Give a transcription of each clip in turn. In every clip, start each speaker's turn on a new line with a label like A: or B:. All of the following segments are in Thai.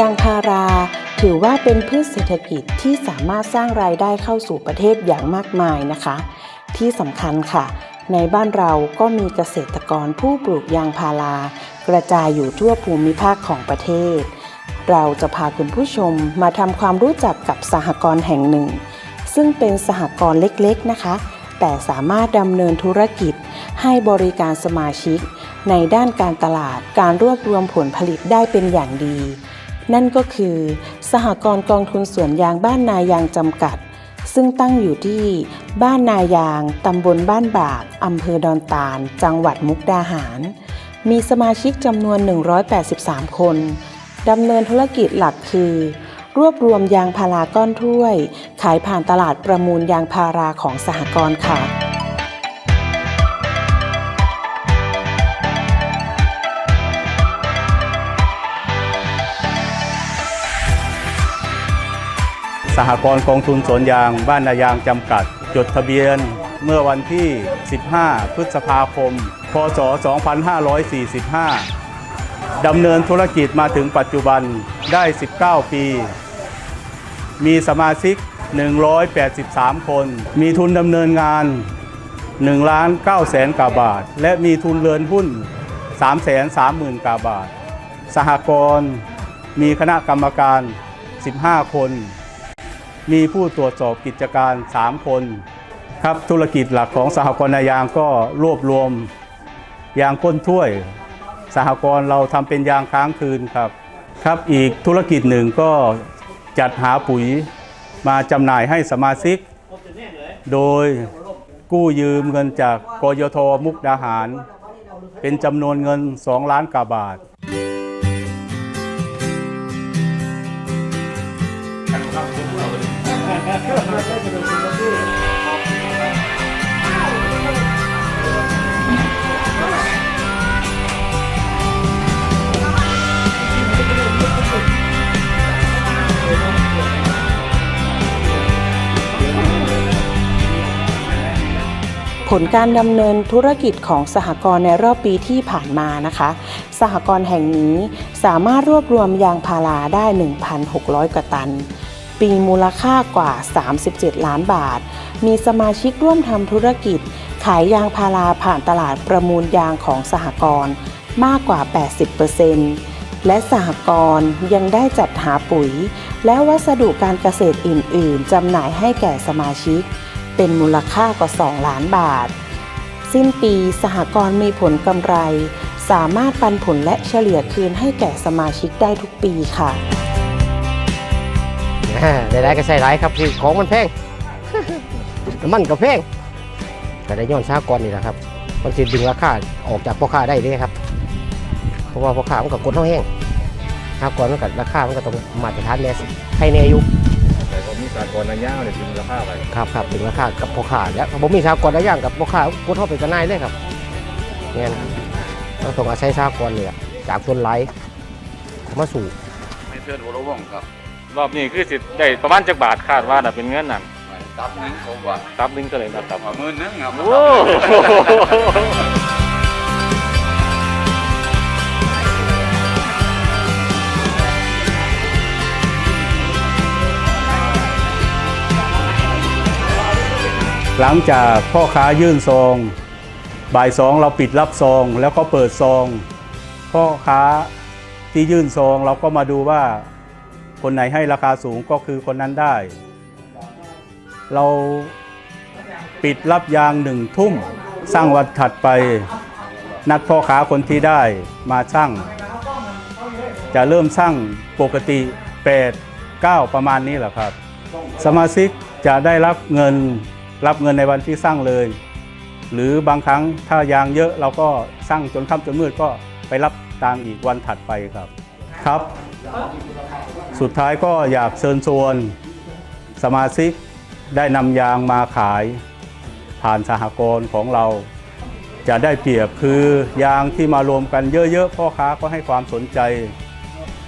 A: ยางพาราถือว่าเป็นพืชเศรษฐกิจที่สามารถสร้างรายได้เข้าสู่ประเทศอย่างมากมายนะคะ ที่สำคัญค่ะ ในบ้านเราก็มีเกษตรกรผู้ปลูกยางพารา กระจายอยู่ทั่วภูมิภาคของประเทศ เราจะพาคุณผู้ชมมาทำความรู้จักกับสหกรณ์แห่งหนึ่ง ซึ่งเป็นสหกรณ์เล็กๆนะคะ แต่สามารถดำเนินธุรกิจให้บริการสมาชิก ในด้านการตลาดการรวบรวมผลผลิตได้เป็นอย่างดี นั่นก็คือ สหกรณ์กองทุนสวนยางบ้านนายางจำกัด ซึ่งตั้งอยู่ที่บ้านนายาง ตำบลบ้านบาก อำเภอดอนตาล จังหวัดมุกดาหาร มีสมาชิกจำนวน 183 คนดำเนินธุรกิจหลักคือ รวบรวมยางพาราก้อนถ้วย ขายผ่านตลาดประมูลยางพาราของสหกรณ์ค่ะ
B: สหกรณ์กองทุนสวนยางบ้านนายางจำกัด จดทะเบียนเมื่อวันที่ 15 พฤษภาคม พศ 2545 ดำเนินธุรกิจมาถึงปัจจุบันได้ 19 ปี มีสมาชิก 183 คน มีทุนดำเนินงาน1ล้าน9แสนกว่าบาท และมีทุนเรือนหุ้น3แสน3หมื่นกว่าบาท สหกรณ์มีคณะกรรมการ 15 คน มีผู้ตรวจสอบกิจการ 3 คนครับธุรกิจหลักของสหกรณ์ยางก็รวบรวมยางก้นถ้วย สหกรณ์เราทำเป็นยางค้างคืนครับครับอีกธุรกิจหนึ่งก็จัดหาปุ๋ยมาจำหน่ายให้สมาชิก โดยกู้ยืมเงินจากกยทมุกดาหาร เป็นจำนวนเงิน 2 ล้านกว่าบาท
A: ลการดำเนินธุรกิจของสหกรณ์ในรอบปีที่ผ่านมานะคะ สหกรณ์แห่งนี้สามารถรวบรวมยางพาราได้ 1,600 กว่าตัน ปีมูลค่ากว่า 37 ล้านบาท มีสมาชิกร่วมทำธุรกิจ ขายยางพาราผ่านตลาดประมูลยางของสหกรณ์มากกว่า 80%และสหกรณ์ยังได้จัดหาปุ๋ย และวัสดุการเกษตรอื่น ๆจำหน่ายให้แก่สมาชิก เป็นมูลค่ากว่า 2 ล้านบาท สิ้นปีสหกรณ์มีผลกำไร สามารถปันผลและเฉลี่ยคืนให้แก่สมาชิกได้ทุกปีค่ะ
C: อ่าได้ไรก็ใส่ไรครับคือของมันแพง น้ำมันก็แพงแต่ได้ย้อนสากรณ์นี่แหละครับมันจะดึงราคาออกจากพ่อค้าได้เลยครับ เพราะว่าพ่อค้ามันก็กดเท่าแห้งสากรณ์มันก็ราคามันก็ต้องมาตรฐานแน่ให้แน่ยู่
D: แต่ผมมีสากลระยะเนี่ยเป็นราคาไป
C: ครับครับถึงราคากับพ่อค้าแล้วผมมีสากรณ์ได้อย่างกับพ่อค้ากดเท่าเป็นกระนายเลยครับเนี่ยนะเราต้องอาศัยสากรณ์เนี่ยจากส่วนไหลมาสู่
D: ไม่เพื่อนวรวงครับ
E: รอบนี้คือสิได้ประมาณจักบาทคาดว่าน่ะเป็นเงินนั่น
D: ตับหนึงผมว่า
E: ตับหนึงก็เลยนะตับ
D: ว่าหมื่นหนึงครับ
E: โอ้
B: หลังจากพ่อค้ายื่นซอง บ่ายสองเราปิดรับซอง แล้วก็เปิดซอง พ่อค้าที่ยื่นซองเราก็มาดูว่าคนไหนให้ราคาสูงก็คือคนนั้นได้ เราปิดรับยางหนึ่งทุ่มสร้างวันถัดไป นัดพ่อค้าคนที่ได้มาช่าง จะเริ่มช่างปกติ 8 9 ประมาณนี้แหละครับ สมาชิกจะได้รับเงิน รับเงินในวันที่สร้างเลย หรือบางครั้งถ้ายางเยอะเราก็สร้างจนค่ำจนมืดก็ไปรับตามอีกวันถัดไปครับ ครับ สุดท้ายก็อยากเชิญชวนสมาชิกได้นำยางมาขาย ผ่านสหกรณ์ของเรา จะได้เปรียบคือยางที่มารวมกันเยอะๆพ่อค้าก็ให้ความสนใจ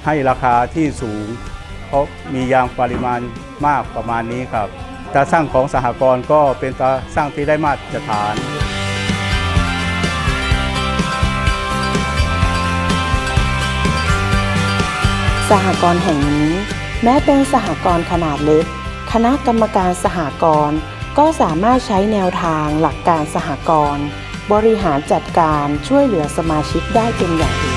B: ให้ราคาที่สูง เพราะมียางปริมาณมากประมาณนี้ครับ ตาสร้างของสหกรณ์ก็เป็นตาสร้างที่ได้มาตรฐาน
A: สหกรณ์แห่งนี้ แม้เป็นสหกรณ์ขนาดเล็ก คณะกรรมการสหกรณ์ก็สามารถใช้แนวทางหลักการสหกรณ์บริหารจัดการช่วยเหลือสมาชิกได้เป็นอย่างดี